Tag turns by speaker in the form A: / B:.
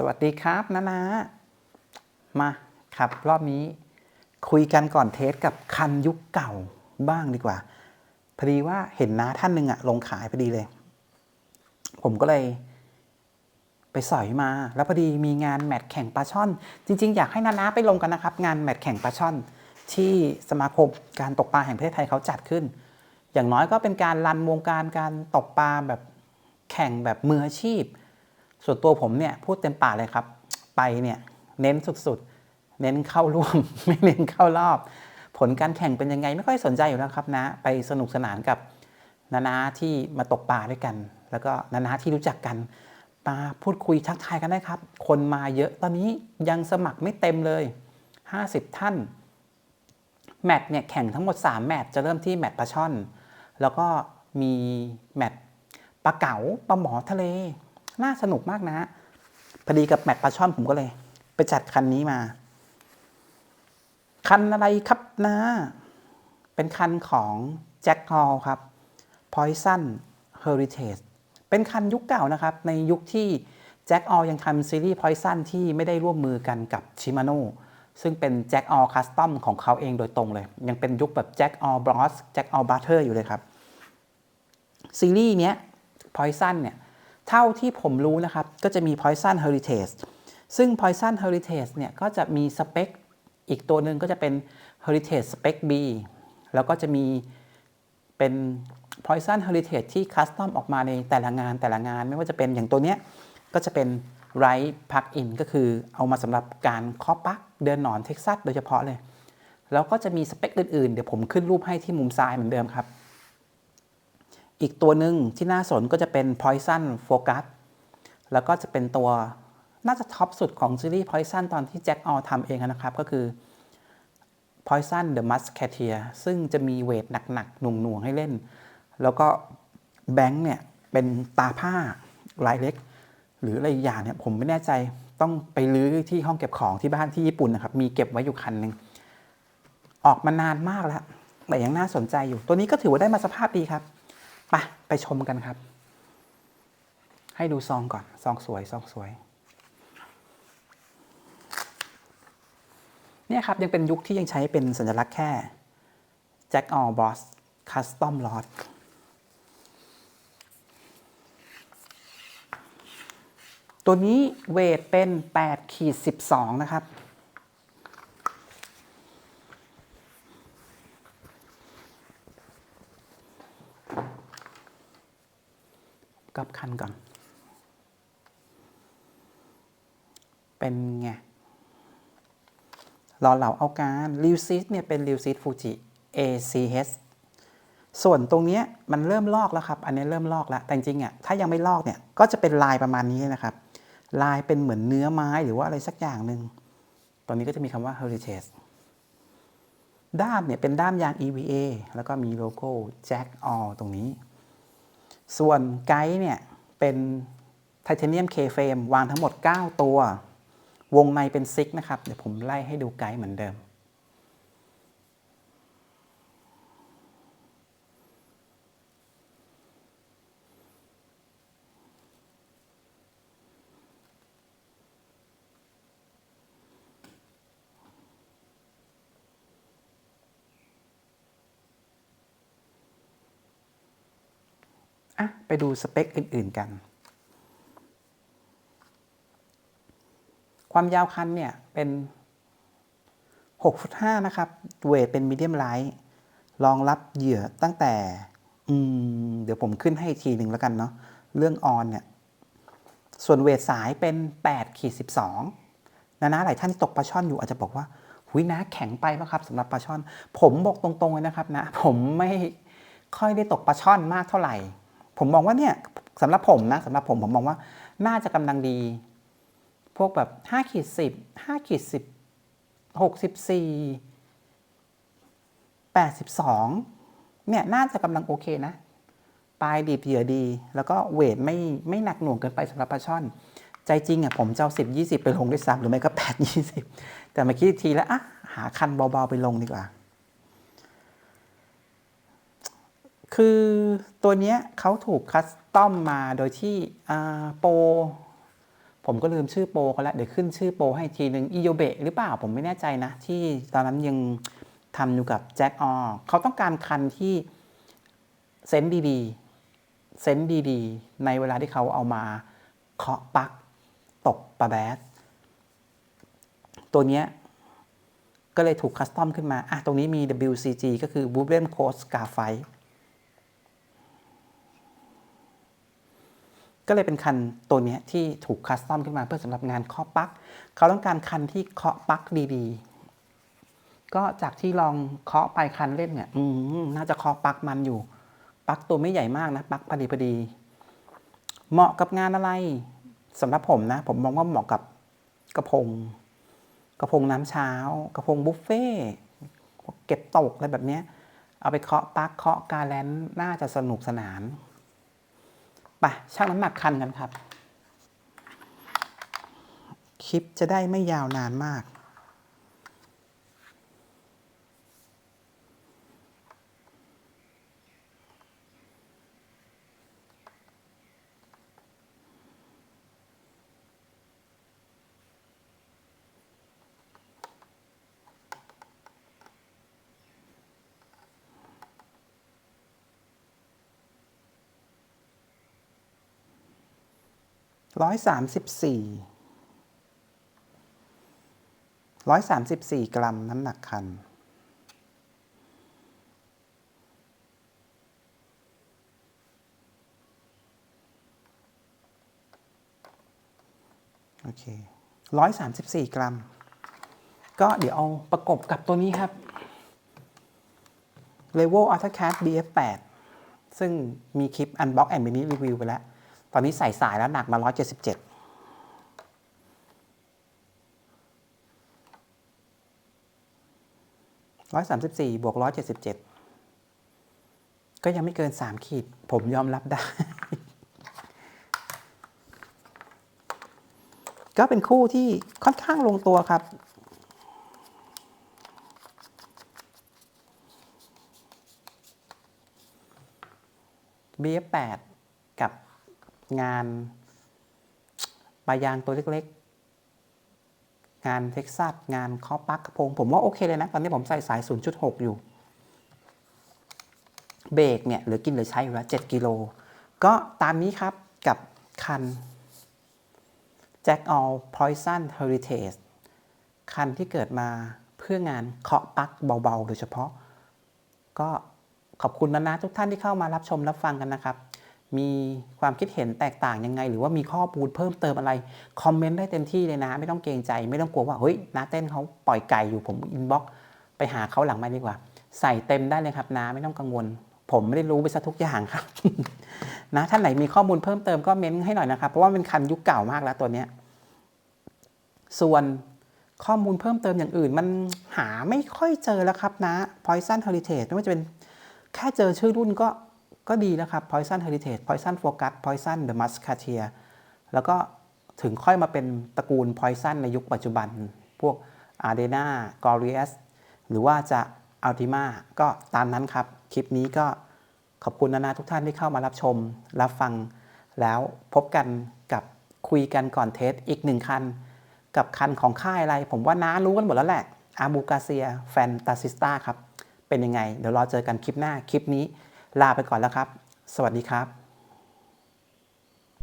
A: สวัสดีครับนานามาครับรอบนี้คุยกันก่อนเทสกับคันยุคเก่าบ้างดีกว่า พอดีว่าเห็นน้าท่านหนึ่งอะลงขายพอดีเลย ผมก็เลยไปสอยมา แล้วพอดีมีงานแมตช์แข่งปลาช่อน จริง ๆ อยากให้นานาไปลงกันนะครับ งานแมตช์แข่งปลาช่อน ที่สมาคมการตกปลาแห่งประเทศไทยเขาจัดขึ้น อย่างน้อยก็เป็นการรันวงการการตกปลาแบบแข่งแบบมืออาชีพ ส่วนตัวผมเนี่ยพูดเต็มปากเลยครับ ไปเนี่ยเน้นสุดๆ เน้นเข้าร่วม ไม่เน้นเข้ารอบ ผลการแข่งเป็นยังไงไม่ค่อยสนใจอยู่แล้วครับนะ ไปสนุกสนานกับนานาที่มาตกปลาด้วยกัน แล้วก็นานาที่รู้จักกันมาพูดคุยทักทายกันได้ครับ คนมาเยอะตอนนี้ยังสมัครไม่เต็มเลย 50 ท่าน แมตช์เนี่ยแข่งทั้งหมด 3 แมตช์จะเริ่มที่แมตช์ปลาช่อน แล้วก็มีแมตช์ปลาเก๋าปลาหมอทะเล น่าสนุกมากนะ พอดีกับแมตช์ปลาช่อนผมก็เลย ไปจัดคันนี้มา คันอะไรครับนะ เป็นคันของแจ็คฮอลครับ Poison Heritage เป็นคันยุคเก่านะครับ ในยุคที่แจ็คออยังทำซีรีส์ Poison ที่ไม่ได้ร่วมมือกันกับชิมาโนซึ่งเป็นแจ็คออคัสตอมของเขาเองโดยตรงเลย ยังเป็นยุคแบบแจ็คออบรอสแจ็คออบัตเตอร์อยู่เลยครับ ซีรีส์เนี้ย Poison เนี่ย เท่าที่ผมรู้นะครับ ก็จะมี Poison Heritage ซึ่ง Poison Heritage เนี่ยก็จะมีสเปคอีกตัวหนึ่งก็จะเป็น Heritage Spec B แล้วก็จะมีเป็น Poison Heritage ที่คัสตอมออกมาในแต่ละงานแต่ละงาน ไม่ว่าจะเป็นอย่างตัวเนี้ยก็จะเป็น Right Plug In ก็คือเอามาสำหรับการเคาะปลั๊กเดินหนอนเท็กซัสโดยเฉพาะเลย แล้วก็จะมีสเปคอื่นๆ เดี๋ยวผมขึ้นรูปให้ที่มุมซ้ายเหมือนเดิมครับ อีกตัวหนึ่งที่น่าสนก็จะเป็น Poison Focus แล้วก็จะเป็นตัวน่าจะท็อปสุดของซีรีส์ Poison ตอนที่แจ็คออทำเองนะครับ ก็คือ Poison the Musketeer ซึ่งจะมีเวทหนักๆ หน่วงๆ ให้เล่น แล้วก็แบงค์เนี่ย เป็นตาผ้าลายเล็ก หรืออะไรอย่างเนี่ยผมไม่แน่ใจต้องไปลื้อที่ห้องเก็บของที่บ้านที่ญี่ปุ่นนะครับ มีเก็บไว้อยู่คันหนึ่งออกมานานมากแล้ว แต่ยังน่าสนใจอยู่ ตัวนี้ก็ถือว่าได้มาสภาพดีครับ ไปไปชมกันครับ ให้ดูซองก่อน ซองสวย ซองสวย เนี่ยครับ ยังเป็นยุคที่ยังใช้เป็นสัญลักษณ์แค่ Jack All Boss Custom Lot ตัวนี้เวทเป็น8ขีด12 นะครับ กลับคันก่อน เป็นไงรอเหล่าเอาการริวซิสเนี่ยเป็นริวซิสฟูจิ ACH ส่วนตรงนี้มันเริ่มลอกแล้วครับ อันนี้เริ่มลอกแล้ว แต่จริงๆอะถ้ายังไม่ลอกเนี่ย ก็จะเป็นลายประมาณนี้นะครับ ลายเป็นเหมือนเนื้อไม้หรือว่าอะไรสักอย่างหนึ่ง ตอนนี้ก็จะมีคำว่า heritage ด้ามเนี่ยเป็นด้ามยาง EVA แล้วก็มีโลโก้ Jack All ตรงนี้ ส่วนไกด์เนี่ยเป็นไทเทเนียมเคเฟมวางทั้งหมด 9 ตัว วงในเป็นซิกนะครับ เดี๋ยวผมไล่ให้ดูไกด์เหมือนเดิม อะไปดูสเปคอื่น ๆ กัน ความยาวคันเนี่ยเป็น6ฟุต5นะครับ เวทเป็นมีเดียมไลท์รองรับเหยื่อตั้งแต่ อืม เดี๋ยวผมขึ้นให้ทีหนึ่งแล้วกันเนาะ เรื่องออนเนี่ย ส่วนเวทสายเป็น8ขีด12นะนะหลายท่านที่ตกปลาช่อนอยู่อาจจะบอกว่า หุยนะแข็งไปปะครับสำหรับปลาช่อน ผมบอกตรงๆเลยนะครับนะ ผมไม่ค่อยได้ตกปลาช่อนมากเท่าไหร่ ผมมองว่าเนี่ยสำหรับผมนะสำหรับผมผมมองว่าน่าจะกำลังดี พวกแบบ5ขีด10 5ขีด10 64 82เนี่ยน่าจะกำลังโอเคนะปลายดีบเหยื่อดี แล้วก็เวทไม่ไม่หนักหน่วงเกินไปสำหรับปลาช่อน ใจจริงอะผมจะเอา10 20ไปลงด้วยซ้ำหรือไม่ก็8 20แต่เมื่อกี้ทีแล้วอะหาคันเบาๆไปลงดีกว่า คือตัวเนี้ยเขาถูกคัสตอมมาโดยที่โปรผมก็ลืมชื่อโปรเขาแล้วเดี๋ยวขึ้นชื่อโปรให้ทีหนึ่งอีโยเบะหรือเปล่าผมไม่แน่ใจนะ ที่ตอนนั้นยังทำอยู่กับแจ็คออเขาต้องการคันที่เซนส์ดีๆเซนส์ดีๆ ในเวลาที่เขาเอามาเคาะปักตกปะแบสตัวเนี้ยก็เลยถูกคัสตอมขึ้นมา อะ ตรงนี้มี WCG ก็คือ w o o l e n Coast Scarfight ก็เลยเป็นคันตัวนี้ที่ถูกคัสตอมขึ้นมาเพื่อสำหรับงานเคาะปลั๊กเขาต้องการคันที่เคาะปลั๊กดีๆ ก็จากที่ลองเคาะไปคันเล่นเนี่ยอืน่าจะเคาะปลั๊กมันอยู่ปลั๊กตัวไม่ใหญ่มากนะปลั๊กพอดีพอดี เหมาะกับงานอะไรสำหรับผมนะ ผมมองว่าเหมาะกับกระพง กระพงน้ำเช้า กระพงบุฟเฟ่เก็บตกอะไรแบบนี้เอาไปเคาะปลั๊กเคาะกาแลนน่าจะสนุกสนาน ไปชั่งน้ำหนักคันกันครับ คลิปจะได้ไม่ยาวนานมาก ร้อยสามสิบสี่ร้อยสามสิบสี่กรัมน้ำหนักคัน โอเคร้อยสามสิบสี่กรัม ก็เดี๋ยวเอาประกบกับตัวนี้ครับ Level AutoCAD BF8 ซึ่งมีคลิป Unbox and Mini Review ไปแล้ว ตอนนี้ใส่สายแล้วหนักมาร้อยเจ็ดสิบเจ็ดร้อยสามสิบสี่บวกร้อยเจ็ดสิบเจ็ดก็ยังไม่เกินสามขีด ผมยอมรับได้ ก็เป็นคู่ที่ค่อนข้างลงตัวครับเบียอฟแปดกับ งานปลายางตัวเล็กๆ งานเท็กซัสงานเคาะปักกระโพง ผมว่าโอเคเลยนะ ตอนนี้ผมใส่สาย 0.6 อยู่ เบรกเนี่ยเหลือกินเหลือใช้อยู่แล้ว7กิโล ก็ตามนี้ครับกับคัน Jack All Poison Heritage คันที่เกิดมาเพื่องานเคาะปักเบาๆ โดยเฉพาะ ก็ขอบคุณนะนะทุกท่านที่เข้ามารับชมรับฟังกันนะครับ มีความคิดเห็นแตกต่างยังไง หรือว่ามีข้อมูลเพิ่มเติมอะไร คอมเมนต์ได้เต็มที่เลยนะ ไม่ต้องเกรงใจ ไม่ต้องกลัวว่า เฮ้ยนาเต้นเขาปล่อยไก่อยู่ผมอินบ็อกไปหาเขาหลังไม่ดีกว่า ใส่เต็มได้เลยครับนะไม่ต้องกังวล ผมไม่ได้รู้ไปซะทุกอย่างครับ นะท่านไหนมีข้อมูลเพิ่มเติมก็เม้นให้หน่อยนะครับ เพราะว่าเป็นคันยุคเก่ามากแล้วตัวเนี้ยส่วนข้อมูลเพิ่มเติมอย่างอื่น มันหาไม่ค่อยเจอแล้วครับนะ Poison Heritage ไม่ว่าจะเป็นแค่เจอชื่อรุ่นก็ ก็ดีแล้วครับ Poison Heritage Poison Focus Poison The Musketeer แล้วก็ถึงค่อยมาเป็นตระกูล Poison ในยุคปัจจุบัน พวก Ardena Glorious หรือว่าจะ Ultima ก็ตามนั้นครับ คลิปนี้ก็ขอบคุณนานาทุกท่านที่เข้ามารับชม รับฟัง แล้วพบกันกับคุยกันก่อนเทสอีกหนึ่งคัน กับคันของค่ายอะไร ผมว่าน้ารู้กันหมดแล้วแหละอาบูกาเซียแฟนตาซิสตาครับ เป็นยังไง เดี๋ยวรอเจอกันคลิปหน้าคลิปนี้ ลาไปก่อนแล้วครับ สวัสดีครับ